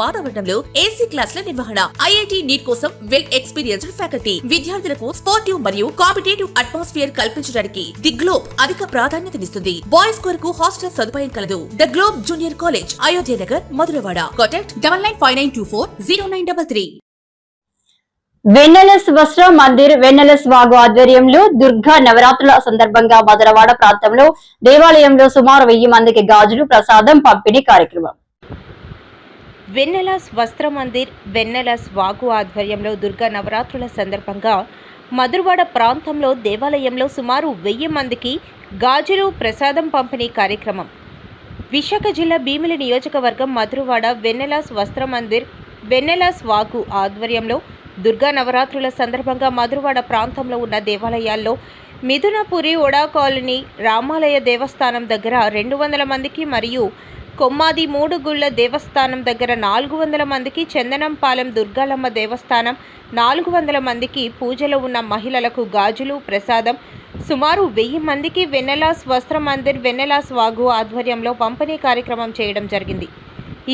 వాతావరణంలో ఏసీ క్లాసుల నిర్వహణ ఐఐటి నీట్ కోసం వెల్ ఎక్స్పీరియన్స్డ్ ఫ్యాకల్టీ విద్యార్థులకు స్పోర్టివ్ మరియు కాంపిటేటివ్ అట్మాస్ఫియర్ కల్పించడానికి ది గ్లోబ్ అధిక ప్రాధాన్యతనిస్తుంది బాయ్స్ కొరకు హాస్టల్ సదుపాయం కలదు. The Globe junior college Ayodhya Nagar Madhurawada contact double nine five nine two four zero nine double three Vennelas Vastra Mandir Vennelas వాగు ఆధ్వర్యంలో దుర్గా నవరాత్రుల సందర్భంగా మదరవాడ ప్రాంతంలో దేవాలయంలో సుమారు వెయ్యి మందికి గాజులు ప్రసాదం పంపిణీ కార్యక్రమం. వెన్నెలాస్ వస్త్ర మందిర్ వెన్నెలాస్ వాగు ఆధ్వర్యంలో దుర్గా నవరాత్రుల సందర్భంగా మధురవాడ ప్రాంతంలో దేవాలయంలో సుమారు వెయ్యి మందికి గాజులు ప్రసాదం పంపిణీ కార్యక్రమం. విశాఖ జిల్లా భీమిలి నియోజకవర్గం మధురవాడ వెన్నెలాస్ వస్త్ర మందిర్ వెన్నెలాస్ వాగు ఆధ్వర్యంలో దుర్గా నవరాత్రుల సందర్భంగా మధురవాడ ప్రాంతంలో ఉన్న దేవాలయాల్లో మిథునపురి ఒడా కాలనీ రామాలయ దేవస్థానం దగ్గర రెండు వందల మందికి మరియు కొమ్మాది మూడు గుళ్ళ దేవస్థానం దగ్గర నాలుగు వందల మందికి చందనంపాలెం దుర్గాలమ్మ దేవస్థానం నాలుగు వందల మందికి పూజలో ఉన్న మహిళలకు గాజులు ప్రసాదం. సుమారు వెయ్యి మందికి వెన్నెలాస్ వస్త్ర మందిర్ వెన్నెలాస్ వాగు ఆధ్వర్యంలో పంపిణీ కార్యక్రమం చేయడం జరిగింది.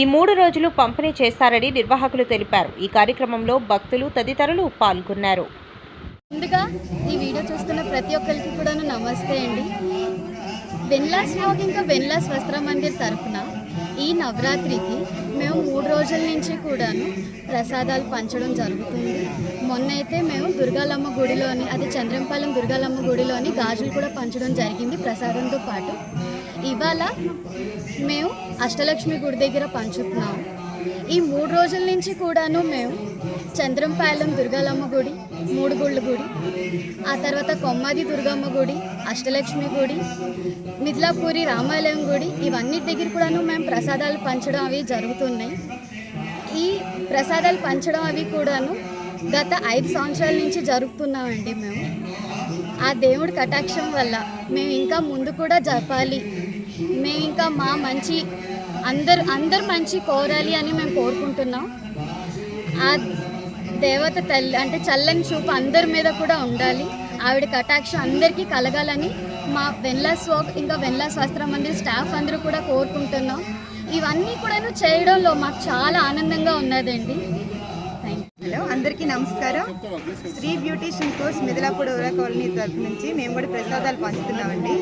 ఈ మూడు రోజులు పంపిణీ చేస్తారని నిర్వాహకులు తెలిపారు. ఈ కార్యక్రమంలో భక్తులు తదితరులు పాల్గొన్నారు. ముందుగా ఈ వీడియో చూస్తున్న ప్రతి ఒక్కరికి కూడా నమస్తే అండి. వెన్లాస్ వాక్ ఇంకా వెన్లాస్ వస్త్ర మందిర్ తరఫున ఈ నవరాత్రికి మేము మూడు రోజుల నుంచి కూడాను ప్రసాదాలు పంచడం జరుగుతుంది. మొన్న అయితే మేము దుర్గాలమ్మ గుడిలోని అది చంద్రంపాలెం దుర్గాలమ్మ గుడిలోని గాజులు కూడా పంచడం జరిగింది ప్రసాదంతో పాటు. ఇవాళ మేము అష్టలక్ష్మి గుడి దగ్గర పంచుతున్నాము. ఈ మూడు రోజుల నుంచి కూడాను మేము చంద్రంపాలెం దుర్గాలమ్మ గుడి మూడుగుళ్ళ గుడి ఆ తర్వాత కొమ్మాది దుర్గమ్మ గుడి అష్టలక్ష్మి గుడి మిథిలాపూరి రామాలయం గుడి ఇవన్నీ దగ్గర కూడాను మేము ప్రసాదాలు పంచడం అవి జరుగుతున్నాయి. ఈ ప్రసాదాలు పంచడం అవి కూడాను గత ఐదు సంవత్సరాల నుంచి జరుపుతున్నామండి మేము. ఆ దేవుడి కటాక్షం వల్ల మేము ఇంకా ముందు కూడా జరపాలి. మేము ఇంకా మా మంచి అందరు అందరు మంచి కోరాలి అని మేము కోరుకుంటున్నాం. ఆ దేవత తల్లి అంటే చల్లని చూపు అందరి మీద కూడా ఉండాలి. ఆవిడ కటాక్షం అందరికీ కలగాలని మా వెన్లాస్ వాక్ ఇంకా వెన్లాస్ వస్త్ర మందిర్ స్టాఫ్ అందరూ కూడా కోరుకుంటున్నాం. ఇవన్నీ కూడా చేయడంలో మాకు చాలా ఆనందంగా ఉన్నదండి. హలో అందరికీ నమస్కారం. శ్రీ బ్యూటీషియన్ కోర్స్ మిదిలాపూడి ఊర కాలనీ తరఫు నుంచి మేము కూడా ప్రసాదాలు పంచుతున్నామండి.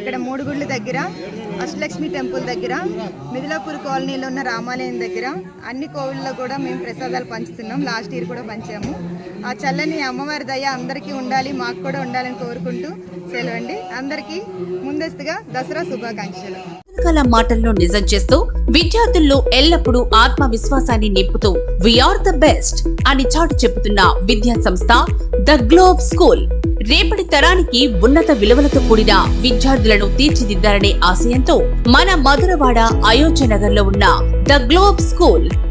ఇక్కడ మూడు గుళ్ళ దగ్గర అష్టలక్ష్మి టెంపుల్ దగ్గర మిదిలాపూర్ కాలనీలో ఉన్న రామాలయం దగ్గర అన్ని కోవిళ్ళలో కూడా మేము ప్రసాదాలు పంచుతున్నాం. లాస్ట్ ఇయర్ కూడా పంచాము. ఆ చల్లని అమ్మవారి దయ అందరికీ ఉండాలి మాకు కూడా ఉండాలని కోరుకుంటూ సెలవండి. అందరికీ ముందస్తుగా దసరా శుభాకాంక్షలు. రకాల మాటల్లో నిజం చేస్తూ విద్యార్థుల్లో ఎల్లప్పుడూ ఆత్మవిశ్వాసాన్ని నింపుతూ వీఆర్ ద బెస్ట్ అని చాటు చెబుతున్న విద్యా సంస్థ ద గ్లోబ్ స్కూల్ రేపటి తరానికి ఉన్నత విలువలతో కూడిన విద్యార్థులను తీర్చిదిద్దాలనే ఆశయంతో మన మధురవాడ అయోధ్య నగర్లో ఉన్న ద గ్లోబ్ స్కూల్